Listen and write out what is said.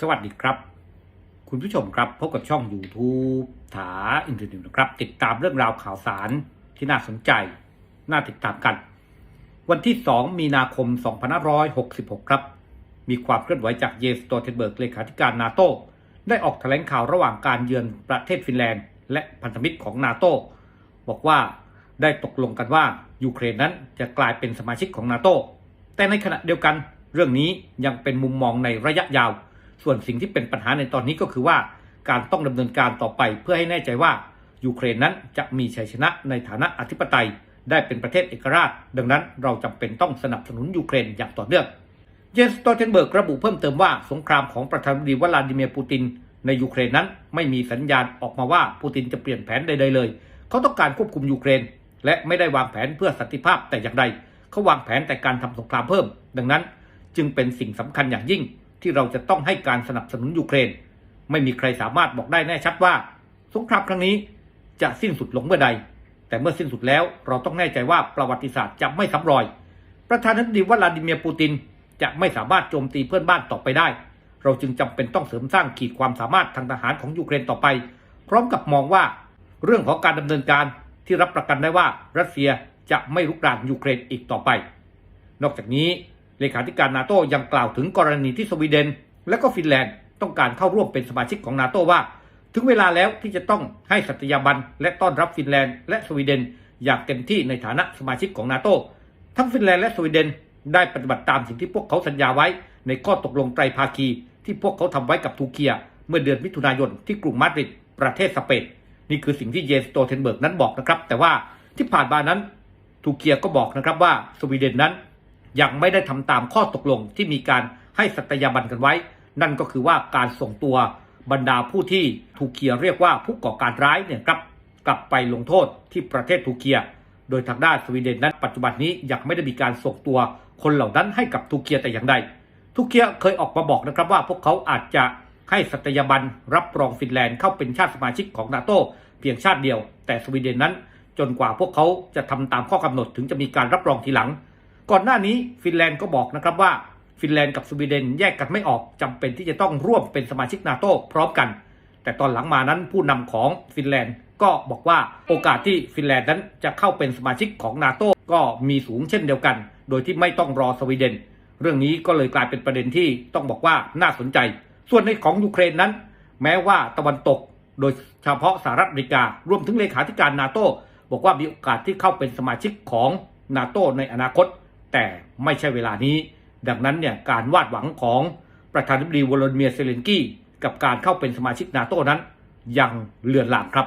สวัสดีครับ คุณผู้ชมครับพบกับช่อง YouTube ถาอินเทอร์เน็ตนะครับ ติดตามเรื่องราวข่าวสารที่น่าสนใจ น่าติดตามกัน วันที่ 2 มีนาคม 2566 ครับ มีความเคลื่อนไหวจากเยสโตเทนเบิร์กเลขาธิการนาโตได้ออกแถลงข่าวระหว่างการเยือนประเทศฟินแลนด์ และพันธมิตรของนาโตบอกว่าได้ตกลงกันว่ายูเครนนั้นจะกลายเป็นสมาชิกของนาโตแต่ในขณะเดียวกันเรื่องนี้ยังเป็นมุมมองในระยะยาว ส่วนสิ่งที่เป็นปัญหาในตอนนี้ก็คือว่าการต้องดำเนินการต่อไปเพื่อให้แน่ใจว่ายูเครนนั้นจะมีชัยชนะในฐานะอธิปไตย ได้เป็นประเทศเอกราช ดังนั้นเราจำเป็นต้องสนับสนุนยูเครนอย่างต่อเนื่อง เยนสโตเทนเบิร์กระบุเพิ่มเติมว่าสงครามของประธานาธิบดีวลาดิเมียร์ปูติน ในยูเครนนั้นไม่มีสัญญาณออกมาว่าปูตินจะเปลี่ยนแผนใดๆเลย เขาต้องการควบคุมยูเครน และไม่ได้วางแผนเพื่อสันติภาพแต่อย่างใด เขาวางแผนแต่การทำสงครามเพิ่ม ดังนั้นจึงเป็นสิ่งสำคัญอย่างยิ่ง ที่เราจะต้องให้การสนับสนุนยูเครน ไม่มีใครสามารถบอกได้แน่ชัดว่า สงครามครั้งนี้จะสิ้นสุดลงเมื่อใด แต่เมื่อสิ้นสุดแล้วเราต้องแน่ใจว่าประวัติศาสตร์จะไม่ซ้ำรอย ประธานาธิบดีวลาดิเมียร์ปูตินจะไม่สามารถโจมตีเพื่อนบ้านต่อไปได้ เราจึงจำเป็นต้องเสริมสร้างขีดความสามารถทางทหารของยูเครนต่อไป พร้อมกับมองว่า เรื่องของการดำเนินการที่รับประกันได้ว่ารัสเซียจะไม่รุกรานยูเครนอีกต่อไป นอกจากนี้ เลขาธิการนาโต้ยังกล่าวถึงกรณีที่สวีเดน และก็ฟินแลนด์ต้องการเข้าร่วมเป็นสมาชิกของนาโต้ว่า ถึงเวลาแล้วที่จะต้องให้สัตยาบันและต้อนรับฟินแลนด์และสวีเดน อย่างเต็มที่ในฐานะสมาชิกของนาโต้ทั้งฟินแลนด์และสวีเดนได้ปฏิบัติตามสิ่งที่พวกเขาสัญญาไว้ ในข้อตกลงไตรภาคี ที่พวกเขาทำไว้กับทูเกีย เมื่อเดือนมิถุนายนที่กรุงมาดริดประเทศสเปนนี่คือสิ่งที่เยนสโตเทนเบิร์กนั้นบอกนะครับ แต่ว่าที่ผ่านมานั้นทูเกียก็บอกนะครับว่าสวีเดนนั้น ยังไม่ได้ทำตามข้อตกลงที่มีการให้สัตยาบันกันไว้ นั่นก็คือว่าการส่งตัวบรรดาผู้ที่ทูเกียเรียกว่าผู้ก่อการร้ายเนี่ยครับกลับไปลงโทษที่ประเทศทูเกีย โดยทางด้านสวีเดนนั้นปัจจุบันนี้ยังไม่ได้มีการส่งตัวคนเหล่านั้นให้กับทูเกียแต่อย่างใดทูเกียเคยออกมาบอกนะครับว่าพวกเขาอาจจะให้สัตยาบันรับรองฟินแลนด์เข้าเป็นชาติสมาชิกของนาโตเพียงชาติเดียว แต่สวีเดนนั้น จนกว่าพวกเขาจะทำตามข้อกำหนดถึงจะมีการรับรองทีหลัง ก่อนหน้านี้ฟินแลนด์ก็บอกนะครับว่าฟินแลนด์กับสวีเดนแยกกันไม่ออกจำเป็นที่จะต้องร่วมเป็นสมาชิกนาโต้พร้อมกัน แต่ตอนหลังมานั้นผู้นำของฟินแลนด์ก็บอกว่าโอกาสที่ฟินแลนด์นั้นจะเข้าเป็นสมาชิกของนาโต้ก็มีสูงเช่นเดียวกัน โดยที่ไม่ต้องรอสวีเดน เรื่องนี้ก็เลยกลายเป็นประเด็นที่ต้องบอกว่าน่าสนใจ ส่วนในของยูเครนนั้น แม้ว่าตะวันตก โดยเฉพาะสหรัฐอเมริการวมถึงเลขาธิการนาโต้บอกว่ามีโอกาสที่เข้าเป็นสมาชิกของนาโต้ในอนาคต แต่ไม่ใช่เวลานี้ ดังนั้นเนี่ยการวาดหวังของประธานาธิบดีวลาดิเมียร์เซเลนกี้กับการเข้าเป็นสมาชิกนาโต้นั้น ยังเลือนลางครับ